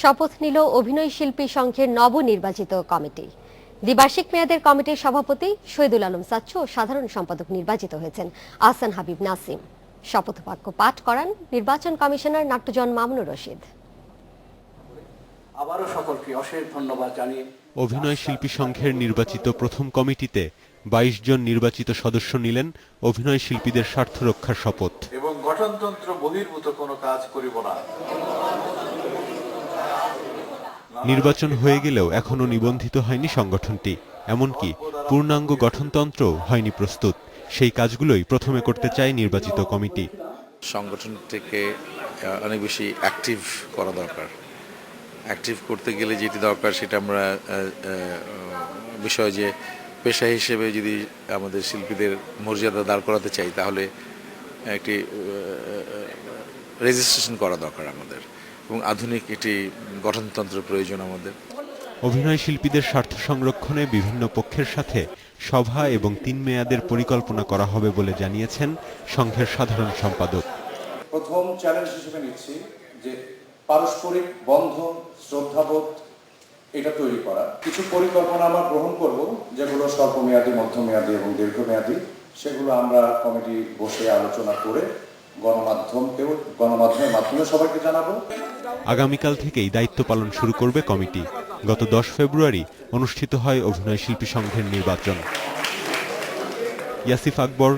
শপথ নিল অভিনয় শিল্পী সংঘের নবনির্বাচিত কমিটি। দ্বিবার্ষিক মেয়াদের কমিটির সভাপতি শহীদুল আলম সাচ্চু ও সাধারণ সম্পাদক নির্বাচিত হয়েছেন আহসান হাবিব নাসিম। শপথ বাক্য পাঠ করান নির্বাচন কমিশনার নাট্যজন মামুনুর রশিদ। আবারও সকলকে অশেষ ধন্যবাদ জানিয়ে অভিনয় শিল্পী সংঘের নির্বাচিত প্রথম কমিটিতে বাইশ জন নির্বাচিত সদস্য নিলেন অভিনয় শিল্পীদের স্বার্থ রক্ষার শপথ। এবং গঠনতন্ত্র বহির্ভূত কোনো কাজ করিব না। নির্বাচন হয়ে গেলেও এখনও নিবন্ধিত হয়নি সংগঠনটি। এমনকি পূর্ণাঙ্গ গঠনতন্ত্র হয়নি প্রস্তুত। সেই কাজগুলোই প্রথমে করতে চায় নির্বাচিত কমিটি। সংগঠনটিকে অনেক বেশি অ্যাক্টিভ করা দরকার। অ্যাক্টিভ করতে গেলে যেটি দরকার সেটা আমরা বিষয় যে পেশা হিসেবে যদি আমাদের শিল্পীদের মর্যাদা দাঁড় করাতে চাই, তাহলে একটি রেজিস্ট্রেশন করা দরকার আমাদের। এবং আধুনিক একটি গঠনতন্ত্র প্রয়োজন আমাদের। অভিনয় শিল্পীদের স্বার্থ সংরক্ষণে বিভিন্ন পক্ষের সাথে সভা এবং তিন মেয়াদের পরিকল্পনা করা হবে বলে জানিয়েছেন সংঘের সাধারণ সম্পাদক। প্রথম চ্যালেঞ্জ হিসেবে নিচ্ছি যে পারস্পরিক বন্ধন শ্রদ্ধাবোধ এটা তৈরি করা। কিছু পরিকল্পনা আমরা গ্রহণ করব যেগুলো স্বল্পমেয়াদী মধ্যমেয়াদী এবং দীর্ঘমেয়াদী সেগুলো আমরা কমিটি বসে আলোচনা করে গণমাধ্যমকেও গণমাধ্যমের মাধ্যমে সবাইকে জানাব। আগামীকাল থেকেই দায়িত্ব পালন শুরু করবে কমিটি। গত দশ ফেব্রুয়ারি অনুষ্ঠিত হয় অভিনয় শিল্পী সংঘের নির্বাচন। ইয়াসিফ আকবর